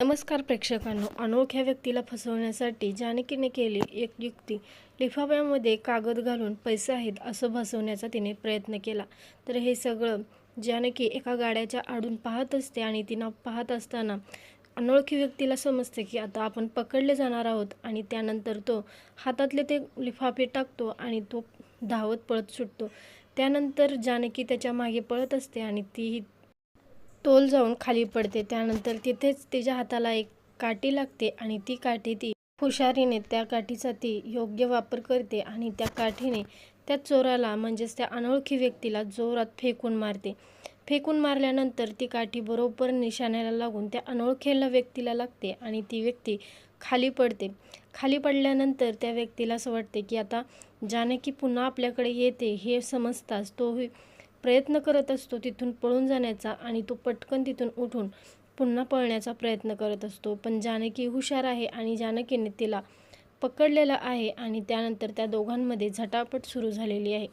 नमस्कार प्रेक्षकांनो. अनोळख्या व्यक्तीला फसवण्यासाठी जानकीने केली एक युक्ती. लिफाफ्यामध्ये कागद घालून पैसे आहेत असं भासवण्याचा तिने प्रयत्न केला. तर हे सगळं जानकी एका गाड्याच्या आडून पाहत असते आणि तिनं पाहत असताना अनोळखी व्यक्तीला समजते की आता आपण पकडले जाणार आहोत आणि त्यानंतर तो हातातले ते लिफाफे टाकतो आणि तो धावत पळत सुटतो. त्यानंतर जानकी त्याच्यामागे पळत असते आणि तीही तोल जाऊन खाली पडते. त्यानंतर तिथेच तिच्या हाताला एक काठी लागते आणि ती काठी ती हुशारीने त्या काठीचा ती योग्य वापर करते आणि त्या काठीने त्या चोराला म्हणजेच त्या अनोळखी व्यक्तीला जोरात फेकून मारते. फेकून मारल्यानंतर ती काठी बरोबर निशाण्याला लागून त्या अनोळखेला व्यक्तीला लागते आणि ती व्यक्ती खाली पडते. खाली पडल्यानंतर त्या व्यक्तीला असं वाटते की आता जानकी पुन्हा आपल्याकडे येते हे समजताच तो प्रयत्न करत असतो तिथून पळून जाण्याचा आणि तो पटकन तिथून उठून पुन्हा पळण्याचा प्रयत्न करत असतो. पण जानकी हुशार आहे आणि जानकीने तिला पकडलेलं आहे आणि त्यानंतर त्या दोघांमध्ये झटापट सुरू झालेली आहे.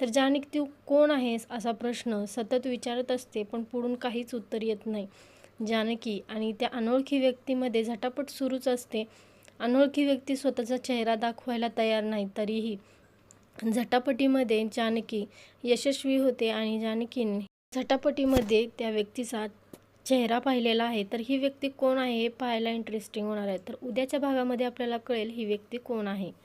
तर जानकी तू कोण आहेस असा प्रश्न सतत विचारत असते पण पुढून काहीच उत्तर येत नाही. जानकी आणि त्या अनोळखी व्यक्तीमध्ये झटापट सुरूच असते. अनोळखी व्यक्ती स्वतःचा चेहरा दाखवायला तयार नाही तरीही झटापटीमध्ये जानकी यशस्वी होते आणि जानकीने झटापटीमध्ये त्या व्यक्तीचा चेहरा पाहिलेला आहे. तर ही व्यक्ती कोण आहे हे पाहायला इंटरेस्टिंग होणार आहे. तर उद्याच्या भागामध्ये आपल्याला कळेल ही व्यक्ती कोण आहे.